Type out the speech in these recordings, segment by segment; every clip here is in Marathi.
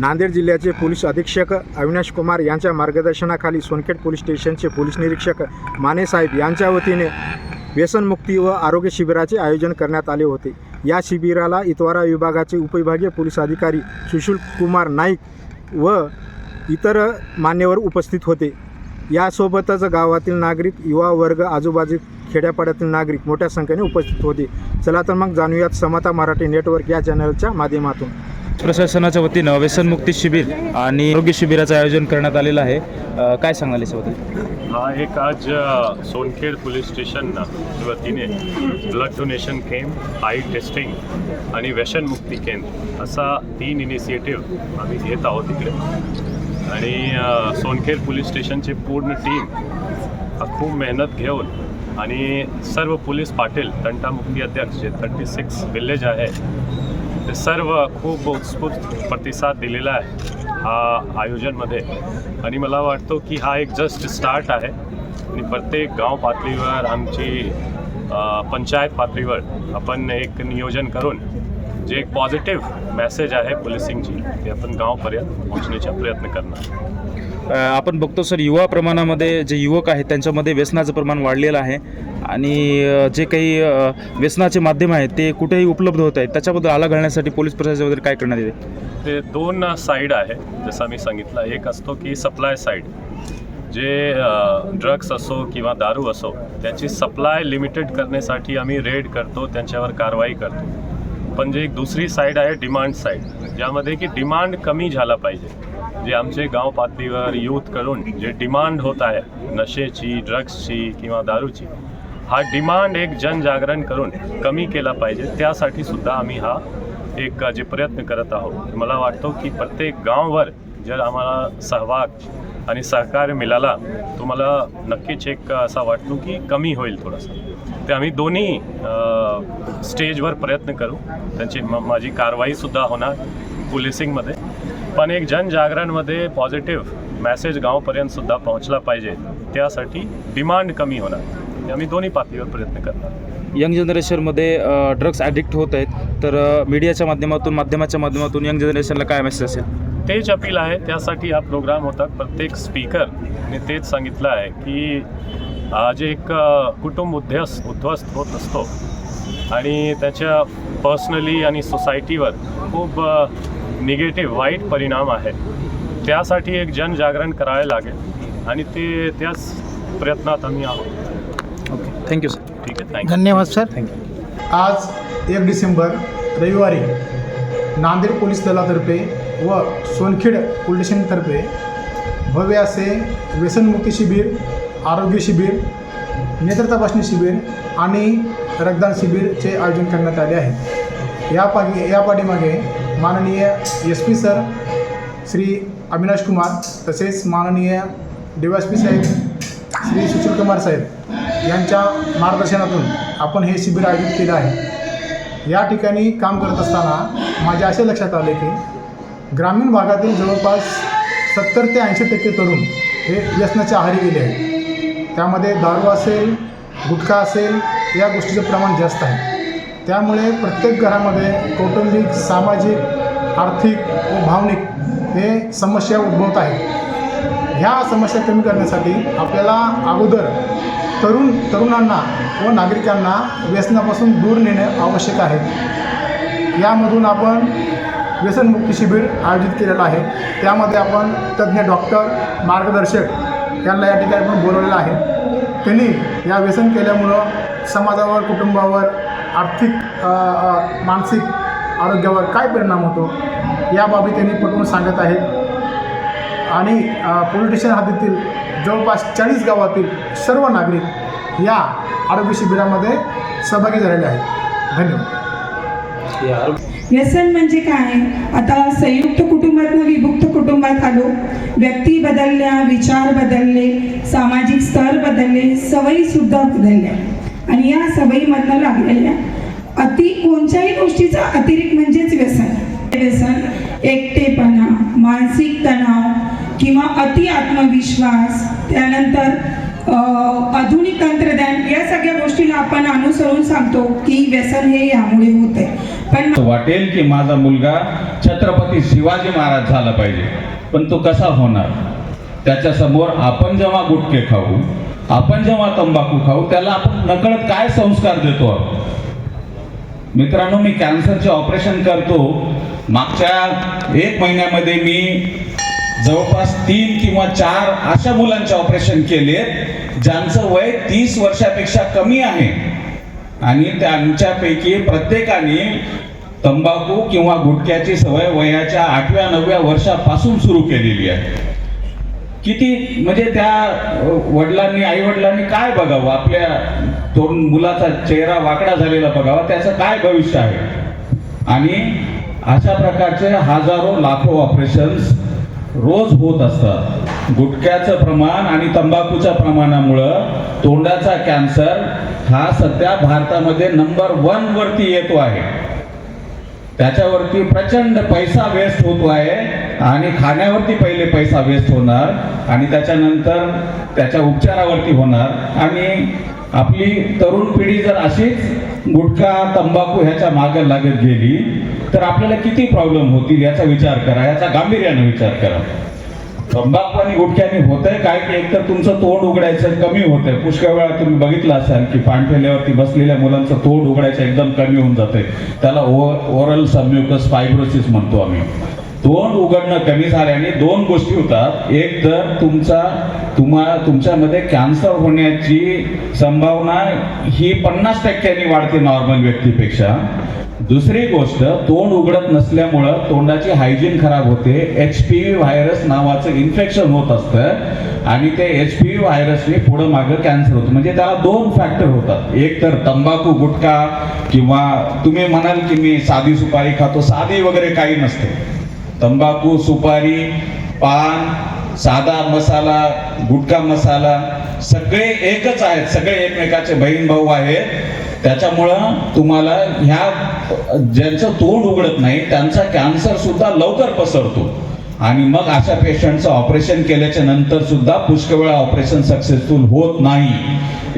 नांदेड जिल्ह्याचे पोलीस अधीक्षक अविनाश कुमार यांच्या मार्गदर्शनाखाली सोनखेड पोलीस स्टेशनचे पोलीस निरीक्षक मानेसाहेब यांच्या वतीने व्यसनमुक्ती व आरोग्य शिबिराचे आयोजन करण्यात आले होते. या शिबिराला इतवारा विभागाचे उपविभागीय पोलीस अधिकारी सुशील कुमार नाईक व इतर मान्यवर उपस्थित होते. यासोबतच गावातील नागरिक युवा वर्ग आजूबाजू खेड्यापाड्यातील नागरिक मोठ्या संख्येने उपस्थित होते. चला तर मग जाणूयात समता मराठी नेटवर्क या चॅनलच्या माध्यमातून. प्रशासनाच्या वतीनं व्यसनमुक्ती शिबिर आणि आरोग्य शिबिराचं आयोजन करण्यात आलेलं आहे. काय सांगाल याच्याबद्दल? हा एक आज सोनखेड पोलीस स्टेशन वतीने blood donation camp eye testing आणि व्यसनमुक्ती केंद्र असा तीन इनिशिएटिव्ह आम्ही घेत आहोत इकडे. आणि सोनखेड पोलीस स्टेशनची पूर्ण टीम खूप मेहनत घेऊन आणि सर्व पोलीस पाटील तंटामुक्ती अध्यक्ष जे थर्टी सिक्स विलेज आहे ते सर्व खूप उत्स्फूर्त प्रतिसाद दिलेला आहे हा आयोजनमध्ये. आणि मला वाटतो की हा एक जस्ट स्टार्ट आहे. आणि प्रत्येक गाव पातळीवर आमची पंचायत पातळीवर आपण एक नियोजन करून जे एक पॉझिटिव्ह मेसेज आहे पोलिसिंगची ते आपण गावपर्यंत पोहोचण्याचा प्रयत्न करणार. आपण बघतो सर युवा प्रमाणामध्ये जे युवक आहेत त्यांच्यामध्ये व्यसनाचं प्रमाण वाढलेलं आहे. आणि जे काही व्यसनाचे माध्यम आहेत ते कुठेही उपलब्ध होत आहेत. त्याच्याबद्दल आला घालण्यासाठी पोलीस प्रशासन वगैरे काय करण्यात येते ते दोन साईड आहे जसं मी सांगितलं. एक असतो की सप्लाय साईड. जे ड्रग्स असो किंवा दारू असो त्याची सप्लाय लिमिटेड करण्यासाठी आम्ही रेड करतो त्यांच्यावर कारवाई करतो. पण जे एक दुसरी साईड आहे डिमांड साईड. ज्यामध्ये की डिमांड कमी झाला पाहिजे. जे आमचे गाव पातळीवर यूथ करून जे डिमांड होत आहे नशेची ड्रग्सची किंवा दारूची हा डिमांड एक जनजागरण करून कमी केला पाहिजे. त्यासाठी सुद्धा आम्ही हा एक जे प्रयत्न करत आहोत. मला वाटतो की प्रत्येक गाववर जर आम्हाला सहभाग आणि सहकार्य मिळाला तो मला नक्कीच एक असा वाटतो की कमी होईल थोडंसं. ते आम्ही दोन्ही स्टेजवर प्रयत्न करू. त्यांची म माझी कारवाईसुद्धा होणार पोलिसिंगमध्ये. पण एक जनजागरणमध्ये पॉझिटिव्ह मेसेज गावपर्यंत सुद्धा पोहोचला पाहिजे. त्यासाठी डिमांड कमी होणार. आम्ही दोन्ही पातळीवर प्रयत्न करणार. यंग जनरेशनमध्ये ड्रग्स ॲडिक्ट होत आहेत. तर मीडियाच्या माध्यमातून माध्यमाच्या माध्यमातून यंग जनरेशनला काय मेसेज असेल? तेच अपील आहे. त्यासाठी हा प्रोग्राम होता. प्रत्येक स्पीकरने तेच सांगितलं आहे की आज एक कुटुंब उद्ध्वस्त उद्ध्वस्त होत असतो. आणि त्याच्या पर्सनली आणि सोसायटीवर खूप निगेटिव्ह वाईट परिणाम आहे. त्यासाठी एक जनजागरण करायला लागेल आणि ते त्याच प्रयत्नात आम्ही आहोत. ओके थँक्यू सर ठीक आहे थँक्यू धन्यवाद सर थँक्यू आज एक डिसेंबर रविवारी नांदेड पोलीस दलातर्फे व सोनखेड पोलीस स्टेशनतर्फे भव्य असे व्यसनमुक्ती शिबिर आरोग्य शिबिर नेत्र तपासणी शिबिर आणि रक्तदान शिबिरचे आयोजन करण्यात आले आहे. या पाठी या पाठीमागे माननीय S P sir Shri Avinash Kumar तसेच माननीय डी वाय एस पी साहेब श्री सुशील कुमार साहेब यांच्या मार्गदर्शनातून आपण हे शिबिर आयोजित केलं आहे. या ठिकाणी काम करत असताना माझ्या असे लक्षात आले की ग्रामीण भागातील जवळपास सत्तर ते ऐंशी टक्के तरुण हे व्यसनाच्या आहारी गेले आहेत. त्यामध्ये दारू असेल गुटखा असेल या गोष्टीचं प्रमाण जास्त आहे. त्यामुळे प्रत्येक घरामध्ये कौटुंबिक सामाजिक आर्थिक व भावनिक हे समस्या उद्भवत आहेत. ह्या समस्या कमी करण्यासाठी आपल्याला अगोदर तरुण तरुणांना व नागरिकांना व्यसनापासून दूर नेणे आवश्यक आहे. यामधून आपण व्यसनमुक्ती शिबिर आयोजित केलेलं आहे. त्यामध्ये आपण तज्ज्ञ डॉक्टर मार्गदर्शक यांना या ठिकाणी आपण बोलवलेलं आहे. त्यांनी या व्यसन केल्यामुळं समाजावर कुटुंबावर आर्थिक मानसिक आरोग्यावर काय परिणाम होतो याबाबी त्यांनी पटवून सांगत आहेत. आणि पोलीस स्टेशन हद्दीतील जवळपास चाळीस गावातील सर्व नागरिक या आरोग्य शिबिरामध्ये सहभागी झालेले आहेत. धन्यवाद. व्यसन म्हणजे काय? आता संयुक्त कुटुंबातून विभक्त कुटुंबात आलो. व्यक्ती बदलल्या विचार बदलले सामाजिक स्तर बदलले सवयी सुद्धा बदलल्या. आणि या सवयीमधनं लागलेल्या अति कोणत्याही गोष्टीचा अतिरिक्त म्हणजेच व्यसन. व्यसन एकटेपणा मानसिक तणाव किंवा अति आत्मविश्वास त्यानंतर आधुनिक तंत्रज्ञान या सगळ्या गोष्टीला आपण अनुसरून सांगतो की व्यसन हे यामुळे होत आहे पण वाटेल की माझा मुलगा छत्रपती शिवाजी महाराज झाला पाहिजे पण तो कसा होणार? त्याच्यासमोर आपण जेव्हा गुटके खाऊ आपण जेव्हा तंबाखू खाऊ त्याला आपण नकळत काय संस्कार देतो? मित्रांनो मी कॅन्सरचे ऑपरेशन करतो. मागच्या एक महिन्यामध्ये मी जवळपास तीन किंवा चार अशा मुलांचे ऑपरेशन केले ज्यांचं वय तीस वर्षापेक्षा कमी आहे. आणि त्यांच्यापैकी प्रत्येकाने तंबाखू किंवा गुटख्याची सवय वयाच्या आठव्या नवव्या वर्षापासून सुरू केलेली आहे. किती म्हणजे त्या वडिलांनी आई वडिलांनी काय बघावं? आपल्या तरुण मुलाचा चेहरा वाकडा झालेला बघावा त्याचं काय भविष्य आहे? आणि अशा प्रकारचे हजारो लाखो ऑपरेशन्स रोज होत असतात. गुटख्याचं प्रमाण आणि तंबाखूच्या प्रमाणामुळं तोंडाचा कॅन्सर हा सध्या भारतामध्ये नंबर वन वरती येतो आहे. त्याच्यावरती प्रचंड पैसा वेस्ट होतो आहे. आणि खाण्यावरती पहिले पैसा वेस्ट होणार आणि त्याच्यानंतर त्याच्या उपचारावरती होणार. आणि आपली तरुण पिढी जर अशीच गुटखा तंबाखू ह्याच्या मागे लागत गेली तर आपल्याला किती प्रॉब्लेम होतील याचा विचार करा याचा गांभीर्याने विचार करा. तंबाखू आणि गुटख्याने होतंय काय की एकतर तुमचं तोंड उघडायचं कमी होतंय. पुष्कळ वेळा तुम्ही बघितलं असाल की पाणठेल्यावरती बसलेल्या मुलांचं तोंड उघडायचं एकदम कमी होऊन जाते त्याला ओरल सम्युकस फायब्रोसिस म्हणतो आम्ही. तोंड उघडणं कमी झाल्याने दोन गोष्टी होतात. एक तर तुमचा तुम्हाला तुमच्यामध्ये कॅन्सर होण्याची संभावना ही पन्नास टक्क्यांनी वाढते नॉर्मल व्यक्तीपेक्षा. दुसरी गोष्ट तोंड उघडत नसल्यामुळं तोंडाची हायजीन खराब होते. एच पी व्ही व्हायरस नावाचं इन्फेक्शन होत असतं आणि ते एच पी व्ही व्हायरसने पुढं मागं कॅन्सर होतं. म्हणजे त्याला दोन फॅक्टर होतात. एक तर तंबाखू गुटखा किंवा तुम्ही म्हणाल की मी साधी सुपारी खातो साधी वगैरे काही नसते. तंबाखू सुपारी पान साधा मसाला गुटखा मसाला सगळे एकच आहेत. सगळे एकमेकाचे बहीण भाऊ आहेत. त्याच्यामुळं तुम्हाला ह्या ज्यांचं तोंड उघडत नाही त्यांचा कॅन्सर सुद्धा लवकर पसरतो. आणि मग अशा पेशंटचं ऑपरेशन केल्याच्यानंतर सुद्धा पुष्कळ वेळा ऑपरेशन सक्सेसफुल होत नाही.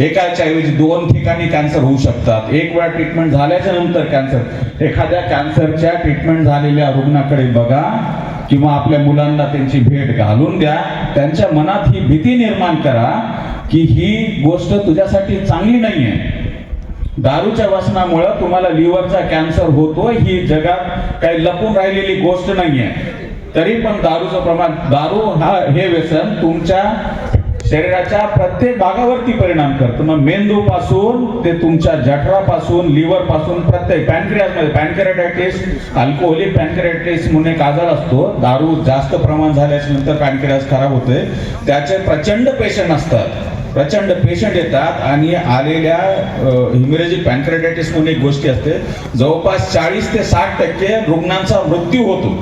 एकाच्या ऐवजी दोन ठिकाणी कॅन्सर होऊ शकतात. एक वेळा ट्रीटमेंट झाल्याच्यानंतर कॅन्सर. एखाद्या कॅन्सरच्या ट्रीटमेंट झालेल्या रुग्णाकडे बघा किंवा आपल्या मुलांना त्यांची भेट घालून द्या. त्यांच्या मनात ही भीती निर्माण करा की ही गोष्ट तुझ्यासाठी चांगली नाही आहे दारूच्या व्यसनामुळं तुम्हाला लिव्हरचा कॅन्सर होतो ही जगात काही लपून राहिलेली गोष्ट नाहीये. तरी पण दारूचं प्रमाण दारू हा हे व्यसन तुमच्या शरीराच्या प्रत्येक भागावरती परिणाम करतो. मग मेंदू पासून ते तुमच्या जठरापासून लिव्हरपासून प्रत्येक पॅनक्रियासमध्ये पॅनक्रियाटायटिस अल्कोहोलिक पॅनक्रियाटायटिस म्हणून एक आजार असतो. दारू जास्त प्रमाण झाल्याच्यानंतर पॅनक्रियास खराब होते. त्याचे प्रचंड पेशंट असतात. प्रचंड पेशंट येतात आणि आलेल्या हिमरेजिक पॅनक्रेटायटिस म्हणून एक गोष्टी असते. जवळपास चाळीस ते साठ टक्के रुग्णांचा मृत्यू होतो.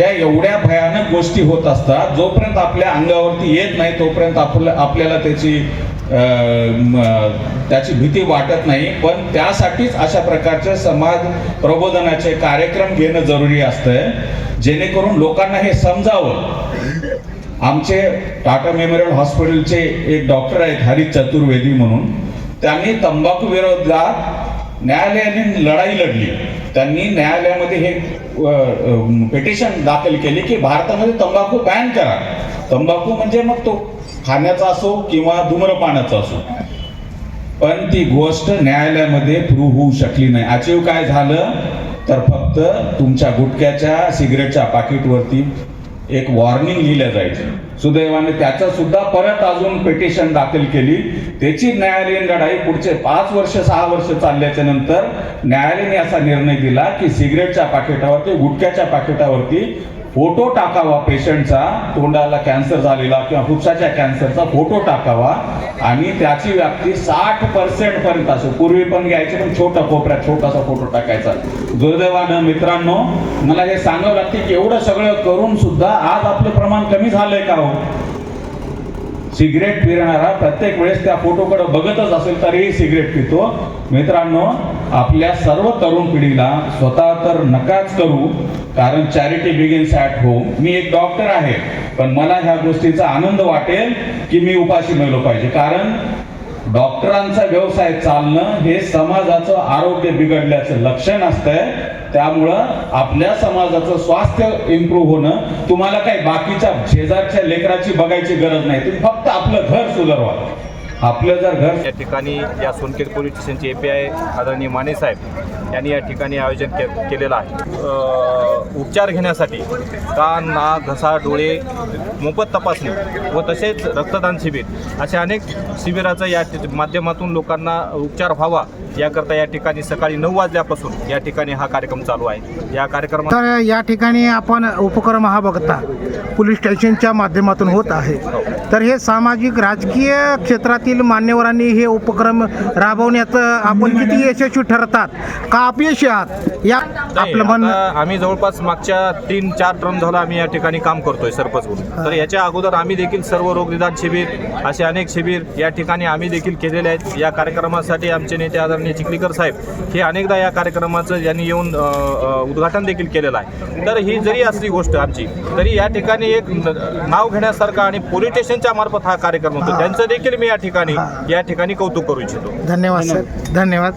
या एवढ्या भयानक गोष्टी होत असतात जोपर्यंत आपल्या अंगावरती येत नाही तोपर्यंत आपल्या आपल्याला त्याची त्याची भीती वाटत नाही. पण त्यासाठीच अशा प्रकारचे समाज प्रबोधनाचे कार्यक्रम घेणं जरुरी असतंय. जेणेकरून लोकांना हे समजावं. आमचे टाटा मेमोरियल हॉस्पिटलचे एक डॉक्टर आहेत हरी चतुर्वेदी म्हणून. त्यांनी तंबाखू विरोधात न्यायालयाने लढाई लढली. त्यांनी न्यायालयामध्ये हे पिटिशन दाखल केली की भारतामध्ये तंबाखू बॅन करा. तंबाखू म्हणजे मग तो खाण्याचा असो किंवा धूम्रपानाचा असो. पण ती गोष्ट न्यायालयामध्ये प्रूव्ह होऊ शकली नाही. अचीव काय झालं? तर फक्त तुमच्या गुटख्याच्या सिगरेटच्या पाकिटवरती एक वॉर्निंग लिहिलं जायचं. सुदैवाने त्याचं सुद्धा परत अजून पिटिशन दाखल केली. त्याची न्यायालयीन लढाई पुढचे पाच वर्ष सहा वर्ष चालल्याच्या नंतर न्यायालयाने असा निर्णय दिला की सिगरेटच्या पाकिटावरती गुटख्याच्या पाकिटावरती फोटो टाकावा पेशंटचा तोंडाला कॅन्सर झालेला किंवा फुफ्साच्या कॅन्सरचा फोटो टाकावा आणि त्याची व्याप्ती साठ पर्सेंट पर्यंत असो. पूर्वी पण घ्यायचे पण छोटा कोपऱ्यात छोटासा फोटो टाकायचा. दुर्दैवानं मित्रांनो मला हे सांगावं लागते की एवढं सगळं करून सुद्धा आज आपलं प्रमाण कमी झालंय का हो? सिगरेट पिणारा प्रत्येक वेळेस त्या फोटोकडे बघतच असेल तरीही सिगरेट पितो. मित्रांनो आपल्या सर्व तरुण पिढीला स्वतः तर नकाच करू कारण चॅरिटी बिगिन्स ॲट होम मी एक डॉक्टर आहे पण मला ह्या गोष्टीचा आनंद वाटेल की मी उपाशी मेलो पाहिजे. कारण डॉक्टरांचा व्यवसाय चालणं हे समाजाचं आरोग्य बिघडल्याचं लक्षण असतंय. त्यामुळं आपल्या समाजाचं स्वास्थ्य इम्प्रूव्ह होणं तुम्हाला काही बाकीच्या शेजारच्या लेकराची बघायची गरज नाही. तुम्ही फक्त आपलं घर सुधारवा. आपलं जर घर या ठिकाणी या सोनखेड पोलीस स्टेशनचे ए पी आय आदरणीय माने साहेब यांनी या ठिकाणी आयोजन के केलेलं आहे. उपचार घेण्यासाठी कान नाक घसा डोळे मोफत तपासणी व तसेच रक्तदान शिबिर अशा अनेक शिबिराचा या माध्यमातून लोकांना उपचार व्हावा याकरता या ठिकाणी सकाळी नऊ वाजल्यापासून या ठिकाणी हा कार्यक्रम चालू आहे. या कार्यक्रमात तर या ठिकाणी आपण उपक्रम हा बघता पोलीस स्टेशनच्या माध्यमातून होत आहे. तर हे सामाजिक राजकीय क्षेत्रातील मान्यवरांनी हे उपक्रम राबवण्यात आपण किती यशस्वी ठरतात? का अपयशी आहात? या आपलं आता आम्ही जवळपास मागच्या तीन चार टर्म झालं आम्ही या ठिकाणी काम करतोय सरपंच म्हणून. तर याच्या अगोदर आम्ही देखील सर्व रोग निदान शिबिर असे अनेक शिबिर या ठिकाणी आम्ही देखील केलेले आहेत. या कार्यक्रमासाठी आमचे नेते आदरणीय चिखलीकर साहेब हे अनेकदा या कार्यक्रमाचं यांनी येऊन उद्घाटन देखील केलेलं आहे. तर ही जरी असली गोष्ट आमची तरी या ठिकाणी एक नाव घेण्यासारखा आणि पोलीस स्टेशनच्या मार्फत हा कार्यक्रम होतो. त्यांचं देखील मी या ठिकाणी या ठिकाणी कौतुक करू इच्छितो. धन्यवाद सर. धन्यवाद.